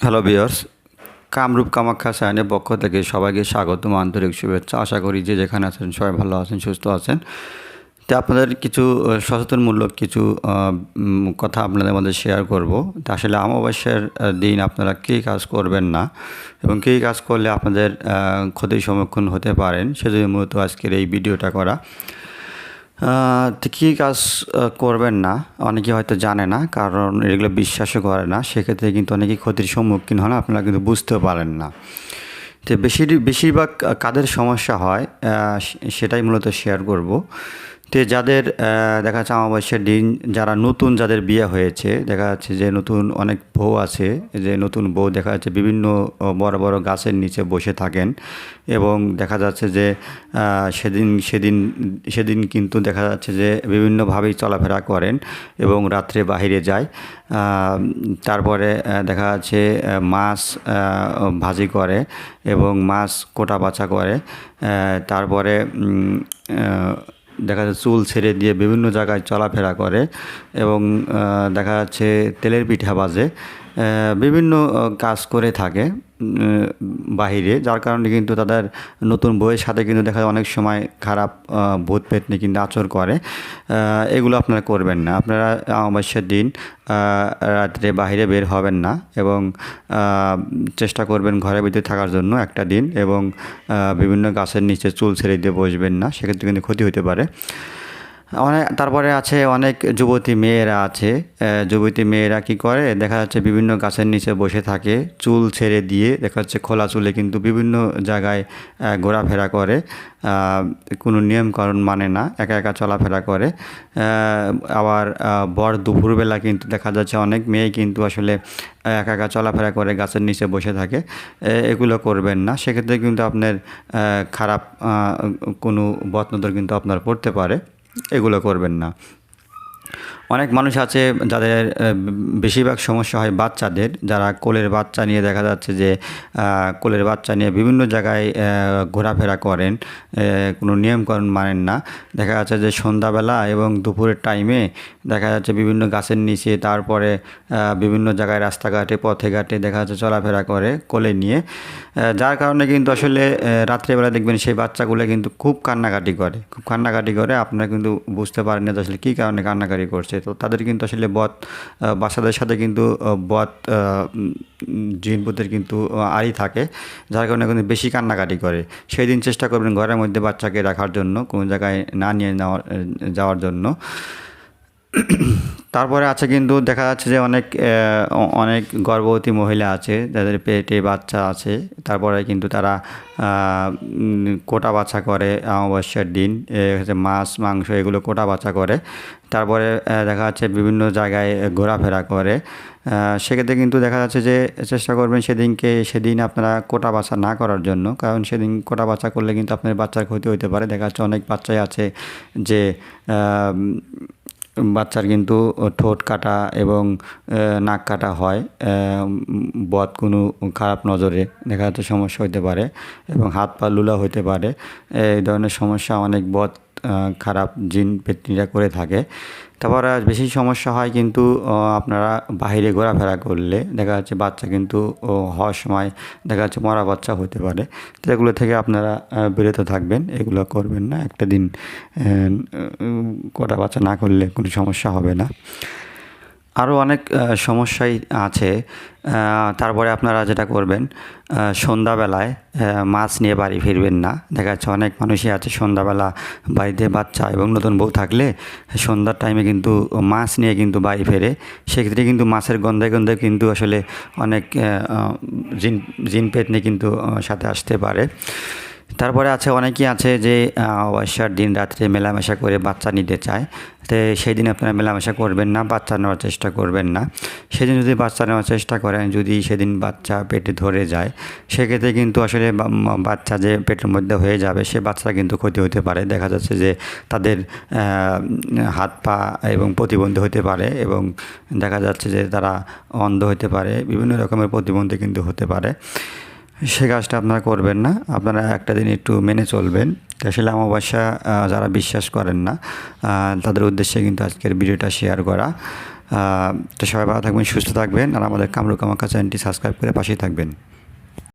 Hello বিয়ার্স কামরূপ কামাখ্যা সায়নের পক্ষ থেকে সবাইকে স্বাগতম, আন্তরিক শুভেচ্ছা। আশা করি যে যেখানে আছেন সবাই ভালো আছেন, সুস্থ আছেন। তো আপনাদের কিছু সচেতনমূলক কিছু কথা আপনাদের মধ্যে শেয়ার করব। তা আসলে অমাবস্যার দিন আপনারা কী কাজ করবেন না? এবং কী কাজ করলে আপনাদের ক্ষতির সম্মুখীন হতে পারেন? সেজন্য মূলত আজকের এই ভিডিওটা করা। তো কী কাজ করবেন না? অনেকে হয়তো জানে না, কারণ এগুলো বিশ্বাসও করে না। সেক্ষেত্রে কিন্তু অনেকেই ক্ষতির সম্মুখীন হন, আপনারা কিন্তু বুঝতেও পারেন না। তো বেশির, বেশিরভাগ কাদের সমস্যা হয় সেটাই মূলত শেয়ার করব। তো যাদের দেখা যাচ্ছে অমাবস্যার দিন যারা নতুন যাদের বিয়ে হয়েছে, দেখা যাচ্ছে যে নতুন অনেক বউ আছে, যে নতুন বউ দেখা যাচ্ছে বিভিন্ন বড় বড় গাছের নিচে বসে থাকেন এবং দেখা যাচ্ছে যে সেদিন সেদিন সেদিন কিন্তু দেখা যাচ্ছে যে বিভিন্নভাবেই চলাফেরা করেন এবং রাত্রে বাইরে যায়। তারপরে দেখা যাচ্ছে মাছ ভাজি করে এবং মাছ কোটা বাছা করে। তারপরে দেখা যাচ্ছে চুল ছেড়ে দিয়ে বিভিন্ন জায়গায় চলাফেরা করে এবং দেখা যাচ্ছে তেলের পিঠা বাজে বিভিন্ন কাজ করে থাকে। বাহিরে, যার কারণে কিন্তু তাদের নতুন বইয়ের সাথে কিন্তু দেখা যায় অনেক সময় খারাপ ভূত পেতনি কিন্তু আচর করে। এগুলো আপনারা করবেন না। আপনারা অমাবস্যার দিন রাত্রে বাইরে বের হবেন না এবং চেষ্টা করবেন ঘরের ভিতরে থাকার জন্য একটা দিন এবং বিভিন্ন গাছের নিচে চুল ছেড়ে দিয়ে বসবেন না। সেক্ষেত্রে কিন্তু ক্ষতি হতে পারে। অনেক, তারপরে আছে অনেক যুবতী মেয়েরা আছে। যুবতী মেয়েরা কি করে? দেখা যাচ্ছে বিভিন্ন গাছের নিচে বসে থাকে, চুল ছেড়ে দিয়ে, দেখা যাচ্ছে খোলা চুলে কিন্তু বিভিন্ন জায়গায় ঘোরাফেরা করে। কোনো নিয়মকানুন মানে না, একা একা চলাফেরা করে। আবার বর দুপুরবেলা কিন্তু দেখা যাচ্ছে অনেক মেয়ে কিন্তু আসলে একা একা চলাফেরা করে গাছের নিচে বসে থাকে। এগুলো করবেন না। সেক্ষেত্রে কিন্তু আপনার খারাপ কোনো বদনজর কিন্তু আপনার পড়তে পারে। এগুলো করবেন না। অনেক মানুষ আছে যাদের বেশিরভাগ সমস্যা হয় বাচ্চাদের। যারা কোলের বাচ্চা নিয়ে দেখা যাচ্ছে যে কোলের বাচ্চা নিয়ে বিভিন্ন জায়গায় ঘোরাফেরা করেন কোনো নিয়মকানুন মানেন না। দেখা যাচ্ছে যে সন্ধ্যাবেলা এবং দুপুরের টাইমে দেখা যাচ্ছে বিভিন্ন গাছের নিচে, তারপরে বিভিন্ন জায়গায় রাস্তাঘাটে, পথে ঘাটে দেখা যাচ্ছে চলাফেরা করে কোলে নিয়ে। যার কারণে কিন্তু আসলে রাত্রেবেলা দেখবেন সেই বাচ্চাগুলো কিন্তু খুব কান্নাকাটি করে। খুব কান্নাকাটি করে, আপনারা কিন্তু বুঝতে পারেন না আসলে কী কারণে কান্নাকাটি করছে। তো তাদের কিন্তু আসলে বধ বাচ্চাদের সাথে কিন্তু বধ জিনপুতের কিন্তু আড়ি থাকে, যার কারণে কিন্তু বেশি কান্নাকাটি করে। সেই দিন চেষ্টা করবেন ঘরের মধ্যে বাচ্চাকে রাখার জন্য, কোনো জায়গায় না নিয়ে নেওয়ার যাওয়ার জন্য। তারপরে আছে কিন্তু দেখা যাচ্ছে যে অনেক অনেক গর্ভবতী মহিলা আছে, যাদের পেটে বাচ্চা আছে। তারপরে কিন্তু তারা কোটা বাছা করে অমাবস্যার দিন মাছ, মাংস এগুলো কোটা বাছা করে। তারপরে দেখা যাচ্ছে বিভিন্ন জায়গায় ঘোরাফেরা করে। সেক্ষেত্রে কিন্তু দেখা যাচ্ছে যে চেষ্টা করবেন সেদিনকে, সেদিন আপনারা কোটা বাছা না করার জন্য। কারণ সেদিন কোটা বাছা করলে কিন্তু আপনার বাচ্চার ক্ষতি হতে পারে। দেখা যাচ্ছে অনেক বাচ্চাই আছে যে বাচ্চার কিন্তু ঠোঁট কাটা এবং নাক কাটা হয় বদ কোনো খারাপ নজরে দেখা যাচ্ছে সমস্যা হতে পারে এবং হাত পা লুলা হইতে পারে। এই ধরনের সমস্যা অনেক বদ খারাপ জিন পেতনিরা করে থাকে। তারপর বেশি সমস্যা হয় কিন্তু আপনারা বাহিরে ঘোরাফেরা করলে দেখা যাচ্ছে বাচ্চা কিন্তু হওয়ার সময় দেখা যাচ্ছে মরা বাচ্চা হতে পারে। তো এগুলো থেকে আপনারা বিরত থাকবেন, এগুলো করবেন না। একটা দিন কটা বাচ্চা না করলে কোনো সমস্যা হবে না। আরও অনেক সমস্যাই আছে। তারপরে আপনারা যেটা করবেন সন্ধ্যাবেলায় মাছ নিয়ে বাড়ি ফিরবেন না। দেখা যাচ্ছে অনেক মানুষই আছে সন্ধ্যাবেলা বাড়িতে বাচ্চা এবং নতুন বউ থাকলে সন্ধ্যার টাইমে কিন্তু মাছ নিয়ে কিন্তু বাড়ি ফেরে। সেক্ষেত্রে কিন্তু মাছের গন্ধে গন্ধে কিন্তু আসলে অনেক জিন জিন পেতনি কিন্তু সাথে আসতে পারে। তারপরে আছে অনেকেই আছে যে আহ, অমাবস্যার দিন রাত্রে মেলামেশা করে বাচ্চা নিতে চায়। তো সেই দিন আপনারা মেলামেশা করবেন না, বাচ্চা নেওয়ার চেষ্টা করবেন না। সেদিন যদি বাচ্চা নেওয়ার চেষ্টা করেন, যদি সেদিন বাচ্চা পেটে ধরে যায়, সেক্ষেত্রে কিন্তু আসলে বাচ্চা যে পেটের মধ্যে হয়ে যাবে, সে বাচ্চাটা কিন্তু ক্ষতি হতে পারে। দেখা যাচ্ছে যে তাদের হাত পা এবং প্রতিবন্ধী হতে পারে এবং দেখা যাচ্ছে যে তারা অন্ধ হতে পারে। বিভিন্ন রকমের প্রতিবন্ধী কিন্তু হতে পারে। সে কাজটা আপনারা করবেন না। আপনারা একটা দিন একটু মেনে চলবেন। আসলে অমাবস্যা যারা বিশ্বাস করেন না তাদের উদ্দেশ্যে কিন্তু আজকের ভিডিওটা শেয়ার করা। তো সবাই ভালো থাকবেন, সুস্থ থাকবেন, আর আমাদের কামরুকামাকা চ্যানেলটি সাবস্ক্রাইব করে পাশেই থাকবেন।